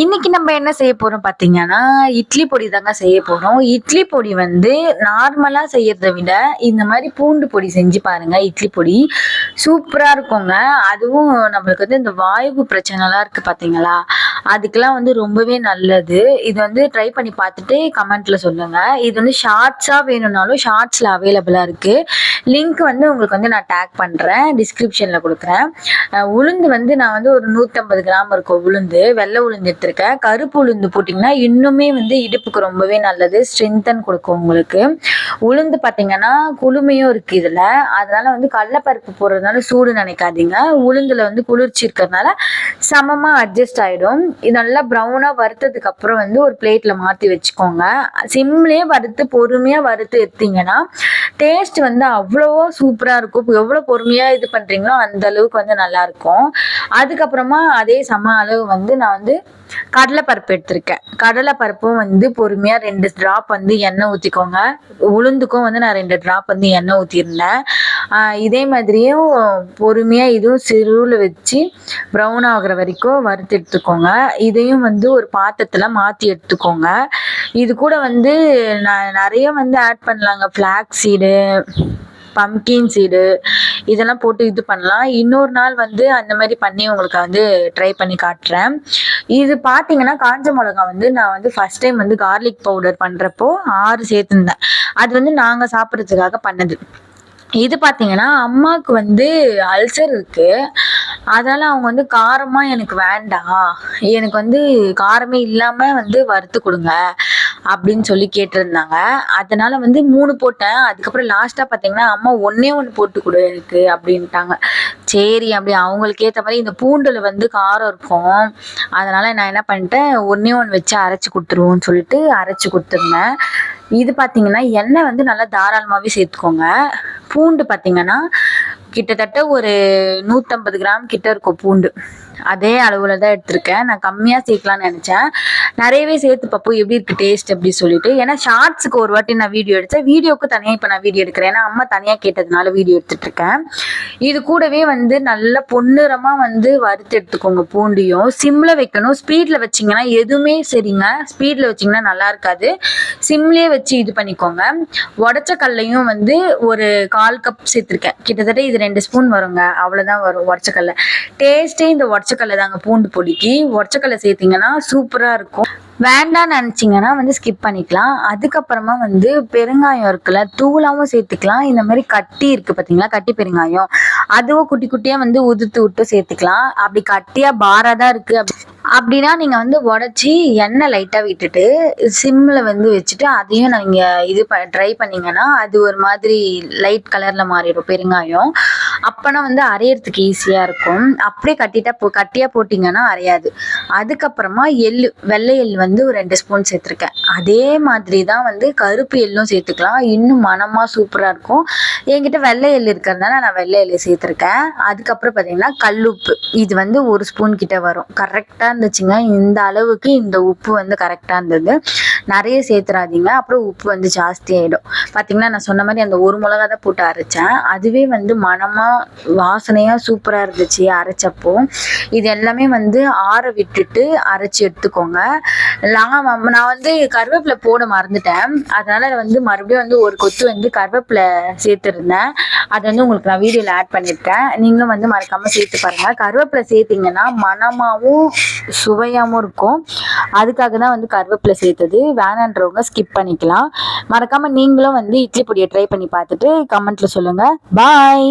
இன்னைக்கு நம்ம என்ன செய்ய போறோம் பார்த்தீங்கன்னா இட்லி பொடி தாங்க செய்ய போறோம். இட்லி பொடி வந்து நார்மலா செய்யறத விட இந்த மாதிரி பூண்டு பொடி செஞ்சு பாருங்க இட்லி பொடி. சூப்பரா இருக்குங்க. அதுவும் நம்மளுக்கு வந்து இந்த வாய்வு பிரச்சனைலாம் இருக்கு பாத்தீங்களா? அதுக்கெல்லாம் வந்து ரொம்பவே நல்லது. இது வந்து ட்ரை பண்ணி பார்த்துட்டு கமெண்ட்ல சொல்லுங்க. இது வந்து ஷார்ட்ஸா வேணும்னாலும் ஷார்ட்ஸ்ல அவைலபிளா இருக்கு. லிங்க் வந்து உங்களுக்கு வந்து நான் டேக் பண்ணுறேன் டிஸ்கிரிப்ஷனில் கொடுக்குறேன். உளுந்து வந்து நான் வந்து ஒரு நூற்றம்பது கிராம் இருக்கும் உளுந்து வெள்ளை உளுந்து எடுத்திருக்கேன். கருப்பு உளுந்து போட்டிங்கன்னா இன்னுமே வந்து இடுப்புக்கு ரொம்பவே நல்லது ஸ்ட்ரென்தன் கொடுக்கும் உங்களுக்கு. உளுந்து பார்த்தீங்கன்னா குளுமையும் இருக்குது இதில். அதனால் வந்து கடலப்பருப்பு போடுறதுனால சூடு நினைக்காதீங்க. உளுந்தில் வந்து குளிர்ச்சி இருக்கிறதுனால சமமாக அட்ஜஸ்ட் ஆகிடும் இது நல்லா ப்ரௌனாக வறுத்ததுக்கு அப்புறம் வந்து ஒரு பிளேட்டில் மாற்றி வச்சுக்கோங்க. சிம்லேயே வறுத்து பொறுமையாக வறுத்து எடுத்தீங்கன்னா டேஸ்ட் வந்து அவ்வளோவா சூப்பராக இருக்கும். இப்போ எவ்வளோ பொறுமையாக இது பண்ணுறீங்களோ அந்த அளவுக்கு வந்து நல்லா இருக்கும். அதுக்கப்புறமா அதே சம அளவு வந்து நான் வந்து கடலைப்பருப்பு எடுத்திருக்கேன். கடலைப்பருப்பும் வந்து பொறுமையாக ரெண்டு ட்ராப் வந்து எண்ணெய் ஊற்றிக்கோங்க உளுந்துக்கும் வந்து நான் ரெண்டு ட்ராப் வந்து எண்ணெய் ஊற்றிருந்தேன் இதே மாதிரியும் பொறுமையாக இதுவும் சிறுவில் வச்சு ப்ரௌன் ஆகுற வரைக்கும் வறுத்து எடுத்துக்கோங்க. இதையும் வந்து ஒரு பாத்திரத்தில் மாற்றி எடுத்துக்கோங்க. இது கூட வந்து நான் நிறைய வந்து ஆட் பண்ணலாங்க. ஃப்ளாக் சீடு பம்கின் சீடு இதெல்லாம் போட்டு இது பண்ணலாம். இன்னொரு நாள் வந்து அந்த மாதிரி பண்ணி உங்களுக்கு வந்து ட்ரை பண்ணி காட்டுறேன். இது பார்த்தீங்கன்னா காஞ்ச மிளகா வந்து நான் வந்து ஃபர்ஸ்ட் டைம் வந்து கார்லிக் பவுடர் பண்ணுறப்போ ஆறு சேர்த்துருந்தேன். அது வந்து நாங்கள் சாப்பிட்றதுக்காக பண்ணது. இது பார்த்தீங்கன்னா அம்மாவுக்கு வந்து அல்சர் இருக்கு. அதனால அவங்க வந்து காரமாக எனக்கு வேண்டாம் எனக்கு வந்து காரமே இல்லாமல் வந்து வறுத்து கொடுங்க அப்படின்னு சொல்லி கேட்டிருந்தாங்க. அதனால வந்து மூணு போட்டேன். அதுக்கப்புறம் லாஸ்ட்டாக பார்த்தீங்கன்னா அம்மா ஒன்றே ஒன்று போட்டு கொடு எனக்கு அப்படின்ட்டாங்க. சரி அப்படி அவங்களுக்கு ஏற்ற மாதிரி இந்த பூண்டில் வந்து காரம் இருக்கும். அதனால நான் என்ன பண்ணிட்டேன் ஒன்னே ஒன்று வச்சு அரைச்சி கொடுத்துருவோம்னு சொல்லிட்டு அரைச்சி கொடுத்துருந்தேன். இது பார்த்தீங்கன்னா எண்ணெய் வந்து நல்லா தாராளமாகவே சேர்த்துக்கோங்க. பூண்டு பார்த்தீங்கன்னா கிட்டத்தட்ட ஒரு நூற்றம்பது கிராம் கிட்ட இருக்கும் பூண்டு. அதே அளவில் தான் எடுத்திருக்கேன். நான் கம்மியாக சேர்க்கலாம்னு நினச்சேன். நிறையவே சேர்த்து பார்ப்போம். எப்படி இருக்குது டேஸ்ட் அப்படி சொல்லிட்டு. ஏன்னா ஷார்ட்ஸுக்கு ஒரு வாட்டி நான் வீடியோ எடுத்தேன். வீடியோக்கு தனியாக இப்போ நான் வீடியோ எடுக்கிறேன். ஏன்னா அம்மா தனியாக கேட்டதுனால வீடியோ எடுத்துட்ருக்கேன் இது கூடவே வந்து நல்ல பொன்னிறமாக வந்து வறுத்து எடுத்துக்கோங்க பூண்டையும். சிம்மில் வைக்கணும். ஸ்பீடில் வச்சிங்கன்னா எதுவுமே சரிங்க. ஸ்பீடில் வச்சிங்கன்னா நல்லா இருக்காது. சிம்லேயே வச்சு இது பண்ணிக்கோங்க. உடச்ச கல்லையும் வந்து ஒரு கால் கப் சேர்த்துருக்கேன். கிட்டத்தட்ட இது ரெண்டு ஸ்பூன் வருங்க. அவ்வளோதான் வரும் உடச்சக்கல்ல டேஸ்ட்டே இந்த உடச்சக்கல்ல தாங்க பூண்டு பொடிக்கு. உடச்சக்கல்ல சேர்த்திங்கன்னா சூப்பராக இருக்கும். வேண்டாம்னு நினச்சிங்கன்னா வந்து ஸ்கிப் பண்ணிக்கலாம். அதுக்கப்புறமா வந்து பெருங்காயம் இருக்குல்ல தூளாகவும் சேர்த்துக்கலாம். இந்த மாதிரி கட்டி இருக்குது பார்த்தீங்களா கட்டி பெருங்காயம். அதுவும் குட்டி குட்டியாக வந்து உதுத்து விட்டு சேர்த்துக்கலாம். அப்படி கட்டியாக பாராக தான் இருக்குது அப்படி அப்படின்னா நீங்கள் வந்து உடச்சி எண்ணெய் லைட்டாக விட்டுட்டு சிம்மில் வந்து வச்சுட்டு அதையும் நீங்கள் இது ப ட்ரை பண்ணிங்கன்னா அது ஒரு மாதிரி லைட் கலரில் மாறிடும் பெருங்காயம். அப்போனா வந்து அரையிறதுக்கு ஈஸியாக இருக்கும். அப்படியே கட்டிட்டா போ கட்டியாக போட்டிங்கன்னா அரையாது. அதுக்கப்புறமா எள்ளு வெள்ளை எள் வந்து ஒரு ரெண்டு ஸ்பூன் சேர்த்துருக்கேன். அதே மாதிரி தான் வந்து கருப்பு எள்ளும் சேர்த்துக்கலாம். இன்னும் மனமாக சூப்பராக இருக்கும். என்கிட்ட வெள்ளை எள் இருக்கிறதுனால நான் வெள்ளை எள்ளு சேர்த்துருக்கேன். அதுக்கப்புறம் பார்த்தீங்கன்னா கல்லுப்பு. இது வந்து ஒரு ஸ்பூன் கிட்ட வரும். கரெக்டாக இருந்துச்சுங்க. இந்த அளவுக்கு இந்த உப்பு வந்து கரெக்டாக இருந்தது. நிறைய சேர்த்துறாதீங்க. அப்புறம் உப்பு வந்து ஜாஸ்தி ஆகிடும் பார்த்தீங்கன்னா நான் சொன்ன மாதிரி அந்த ஒரு மிளகா தான் போட்டு அரைச்சேன். அதுவே வந்து மனமாக வாசனையாக சூப்பராக இருந்துச்சு அரைச்சப்போ. இது எல்லாமே வந்து ஆற விட்டுட்டு அரைச்சி எடுத்துக்கோங்க. நான் நான் வந்து கருவேப்பிலை போட மறந்துட்டேன். அதனால வந்து மறுபடியும் வந்து ஒரு கொத்து வந்து கருவேப்பிலை சேர்த்துருந்தேன். அது வந்து உங்களுக்கு நான் வீடியோவில் ஆட் பண்ணியிருக்கேன் நீங்களும் வந்து மறக்காமல் சேர்த்து பாருங்கள் கருவேப்பிலை சேர்த்திங்கன்னா மணமாகவும் சுவையாகவும் இருக்கும். அதுக்காக தான் வந்து கருவேப்பிலை சேர்த்தது. வேணான்றவங்க ஸ்கிப் பண்ணிக்கலாம். மறக்காமல் நீங்களும் வந்து இட்லி பொடியை ட்ரை பண்ணி பார்த்துட்டு கமெண்ட்டில் சொல்லுங்கள் பாய்